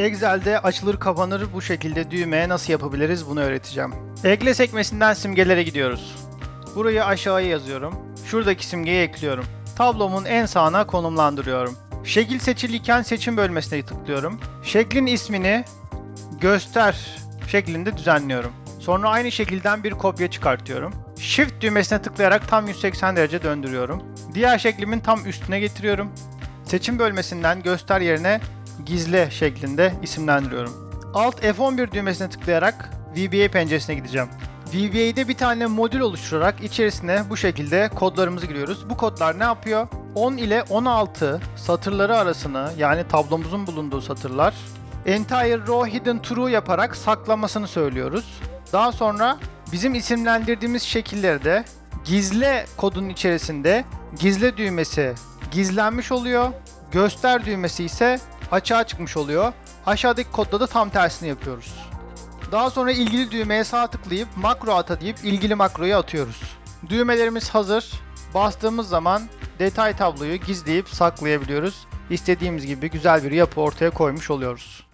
Excel'de açılır kapanır bu şekilde düğmeye nasıl yapabiliriz bunu öğreteceğim. Ekle sekmesinden simgelere gidiyoruz. Burayı aşağıya yazıyorum. Şuradaki simgeyi ekliyorum. Tablomun en sağına konumlandırıyorum. Şekil seçiliyken seçim bölmesine tıklıyorum. Şeklin ismini göster şeklinde düzenliyorum. Sonra aynı şekilden bir kopya çıkartıyorum. Shift düğmesine tıklayarak tam 180 derece döndürüyorum. Diğer şeklimin tam üstüne getiriyorum. Seçim bölmesinden göster yerine gizle şeklinde isimlendiriyorum. Alt F11 düğmesine tıklayarak VBA penceresine gideceğim. VBA'de bir tane modül oluşturarak içerisine bu şekilde kodlarımızı giriyoruz. Bu kodlar ne yapıyor? 10 ile 16 satırları arasını yani tablomuzun bulunduğu satırlar entire row hidden true yaparak saklamasını söylüyoruz. Daha sonra bizim isimlendirdiğimiz şekilleri de gizle kodun içerisinde gizle düğmesi gizlenmiş oluyor. Göster düğmesi ise açığa çıkmış oluyor. Aşağıdaki kodda da tam tersini yapıyoruz. Daha sonra ilgili düğmeye sağ tıklayıp makro ata deyip ilgili makroyu atıyoruz. Düğmelerimiz hazır. Bastığımız zaman detay tabloyu gizleyip saklayabiliyoruz. İstediğimiz gibi güzel bir yapı ortaya koymuş oluyoruz.